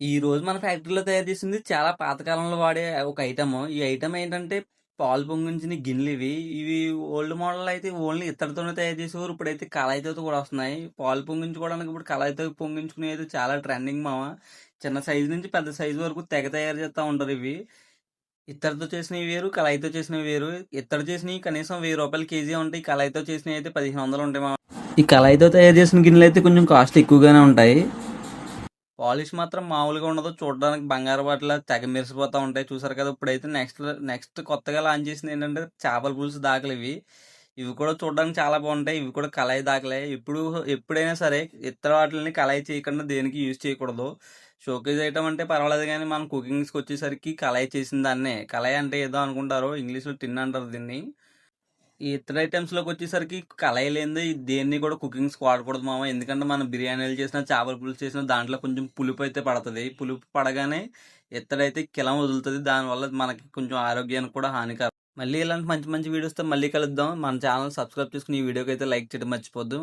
ఈ రోజు మన ఫ్యాక్టరీలో తయారు చేసింది చాలా పాతకాలంలో వాడే ఒక ఐటమ్ ఈ ఐటమ్ ఏంటంటే పాలు పొంగించిన గిన్నెలు ఇవి. ఇవి ఓల్డ్ మోడల్ అయితే ఓన్లీ ఇత్తడితోనే తయారు చేసేవారు. ఇప్పుడైతే కళాయితో కూడా వస్తున్నాయి. పాలు పొంగించుకోవడానికి ఇప్పుడు కళాయితో పొంగించుకునేది చాలా ట్రెండింగ్ మామ. చిన్న సైజు నుంచి పెద్ద సైజు వరకు తెగ తయారు చేస్తూ ఉంటారు ఇవి. ఇత్తడితో చేసినవి వేరు కళాయితో చేసినవి వేరు. ఇత్తడి చేసినవి కనీసం వెయ్యి రూపాయలు కేజీ ఉంటాయి. కళాయితో చేసినవి అయితే పదిహేను వందలు ఉంటాయి మామ. ఈ కళాయితో తయారు చేసిన గిన్నెలు అయితే కొంచెం కాస్ట్ ఎక్కువగానే ఉంటాయి. పాలిష్ మాత్రం మామూలుగా ఉండదు. చూడడానికి బంగారు బాటిలా తెగ మెరిసిపోతూ ఉంటాయి. చూసారు కదా ఇప్పుడైతే నెక్స్ట్ నెక్స్ట్ కొత్తగా లాంచ్ చేసింది ఏంటంటే చేపల పులుసు దాఖలు ఇవి. ఇవి కూడా చూడడానికి చాలా బాగుంటాయి. ఇవి కూడా కళాయి దాకలే ఇప్పుడు ఎప్పుడైనా సరే ఇతర వాటిని కళాయి చేయకుండా దేనికి యూజ్ చేయకూడదు. షోకేజ్ ఐటమ్ అంటే పర్వాలేదు కానీ మనం కుకింగ్స్కి వచ్చేసరికి కళాయి చేసిన దాన్నే. కళాయి అంటే ఏదో అనుకుంటారు. ఇంగ్లీష్లో టిన్ అంటారు దీన్ని. ఈ ఇతర ఐటమ్స్లోకి వచ్చేసరికి కళాయి లేనిది దేన్ని కూడా కుకింగ్స్ వాడకూడదు మామ. ఎందుకంటే మనం బిర్యానీలు చేసిన చేపల పులుసు చేసిన దాంట్లో కొంచెం పులుపు అయితే పడుతుంది. పులుపు పడగానే ఇత్తడైతే కిలం వదులుతుంది. దానివల్ల మనకి కొంచెం ఆరోగ్యానికి కూడా హానికరం. మళ్ళీ ఇలాంటి మంచి మంచి వీడియోస్తో మళ్ళీ కలుద్దాం. మన ఛానల్ సబ్స్క్రైబ్ చేసుకుని ఈ వీడియోకి అయితే లైక్ చేయడం మర్చిపోద్దు.